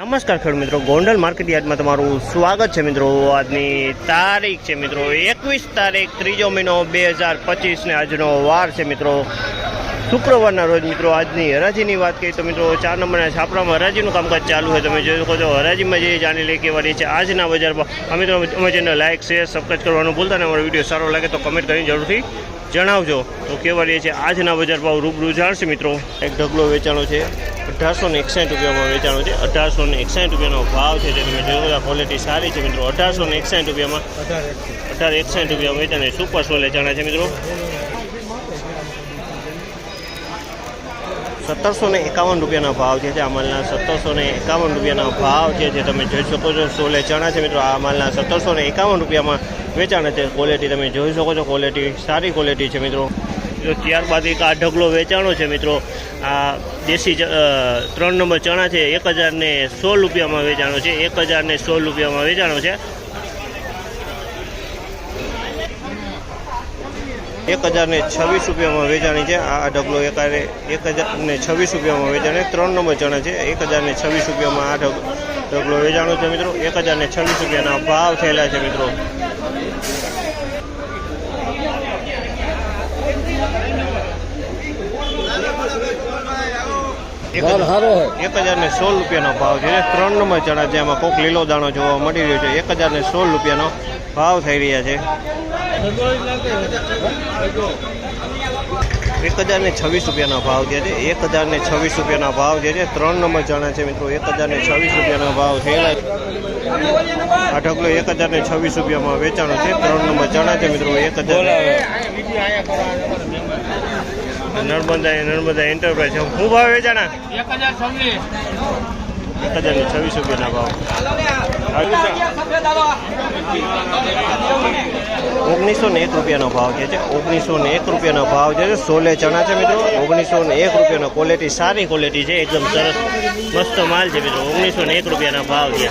નમસ્કાર ખેડૂત મિત્રો, ગોંડલ માર્કેટ તમારું સ્વાગત છે મિત્રો. આજની તારીખ છે મિત્રો, એકવીસ તારીખ, ત્રીજો મહિનો બે હજાર પચીસને આજનો વાર છે મિત્રો. શુક્રવારના રોજ મિત્રો, આજની હરાજીની વાત કરીએ તો મિત્રો, ચાર નંબરના છાપરામાં હરાજીનું કામકાજ ચાલુ હોય તમે જોઈ શકો છો. હરાજીમાં જે જાણી લઈ કહેવાની છે, આજના બજારમાં. અમે મિત્રો અમે જેને લાઇક શેર સબસ્ક્રાઈબ કરવાનું ભૂલતા ને અમારો વીડિયો સારો લાગે તો કમેન્ટ કરીને જરૂરથી જણાવજો. તો કહેવાની છે, આજના બજાર ભાવ રૂબરૂ જાણશે મિત્રો. એક ઢગલો વેચાણો છે. અઢારસો ને એકસાઠ રૂપિયામાં વેચાણો છે. અઢારસો ને એકસાઠ રૂપિયાનો ભાવ છે જે તમે જોઈ શકો ક્વોલિટી સારી છે મિત્રો. અઢારસો ને એકસાઠ રૂપિયામાં અઢાર એકસાઠ રૂપિયામાં વેચાણ સુપર સોલે ચણા છે મિત્રો. સત્તરસો ને એકાવન રૂપિયાના ભાવ છે આ માલના સત્તરસો ને એકાવન રૂપિયાના ભાવ છે જે તમે જોઈ શકો છો. સોલે ચણા છે મિત્રો. આ માલના સત્તરસો ને એકાવન રૂપિયામાં વેચાણ છે. ક્વોલિટી તમે જોઈ શકો છો. ક્વોલિટી સારી ક્વોલિટી છે મિત્રો. જો ત્યારબાદ એક આ ઢગલો વેચાણો છે મિત્રો. આ દેશી ત્રણ નંબર ચણા છે, એક હજારને સો રૂપિયામાં વેચાણો છે, એક હજારને સો રૂપિયામાં વેચાણો છે. એક હજારને છવ્વીસ રૂપિયામાં વેચાણી છે, આ ઢગલો એકાને એક હજારને છવ્વીસ રૂપિયામાં વેચાણે ત્રણ નંબર ચણા છે, એક હજારને છવ્વીસ રૂપિયામાં આ ઢગ- ઢગલો વેચાણો છે મિત્રો. એક હજારને છવ્વીસ રૂપિયાના ભાવ થયેલા છે મિત્રો. એક હજાર ને સોળ રૂપિયાનો ભાવ છે. ત્રણ નંબર ચણા છે. એમાં કોક લીલો દાણો જોવા મળી રહ્યો છે. એક હજાર ને સોળ રૂપિયાનો ભાવ થઈ રહ્યા છે. એક હજાર ને છવ્વીસ રૂપિયાના ભાવ જે છે એક હજાર ને છવ્વીસ રૂપિયાના ભાવ જે છે ત્રણ નંબર ચણા છે મિત્રો એક હજાર ને છવ્વીસ રૂપિયાના ભાવ થયેલા છે. આ ઢગલો એક હજાર ને છવ્વીસ રૂપિયામાં વેચાણો છે ત્રણ નંબર ચણા છે મિત્રો એક હજાર નર્મદા નર્મદા એન્ટરપ્રાઇઝ શું ભાવ વેચાણા? એક હજાર છવ્વીસ રૂપિયાના ભાવ. ઓગણીસો ને એક રૂપિયાનો ભાવ છે. ઓગણીસો ને એક રૂપિયાનો ભાવ છે, સોલે ચણા છે મિત્રો. ઓગણીસો ને એક રૂપિયાનો ક્વોલિટી સારી ક્વોલિટી છે. એકદમ સરસ, મસ્ત માલ છે મિત્રો. ઓગણીસો ને એક રૂપિયાના ભાવ છે.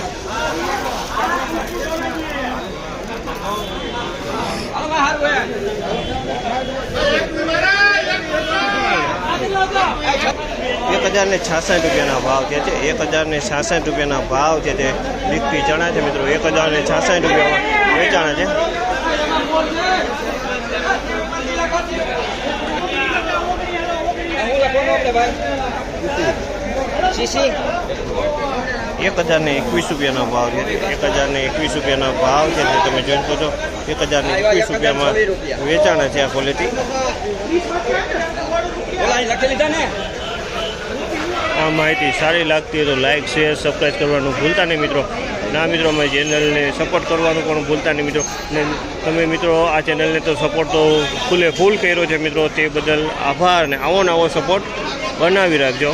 એક હજાર ને છાસઠ રૂપિયાના ભાવ છે. એક હજાર ને છાસઠ રૂપિયાના ભાવ છે. તે લીકપી ચણા છે મિત્રો. એક હજાર ને છાસઠ રૂપિયામાં વેચાણા છે. એક હજાર ને એકવીસ રૂપિયાનો ભાવ છે. એક હજાર ને એકવીસ રૂપિયાનો ભાવ છે. જે તમે જોઈ શકો છો. એક હજાર ને એકવીસ રૂપિયામાં વેચાણા છે આ ક્વોલિટી આ માહિતી સારી લાગતી હોય તો લાઇક શેર સબસ્ક્રાઈબ કરવાનું ભૂલતા નહીં મિત્રો. ના મિત્રો અમારી ચેનલને સપોર્ટ કરવાનું પણ ભૂલતા નહીં મિત્રો. ને તમે મિત્રો, આ ચેનલને તો સપોર્ટ તો ફૂલે ફૂલ કર્યો છે મિત્રો. તે બદલ આભાર ને આવો ને આવો સપોર્ટ બનાવી રાખજો.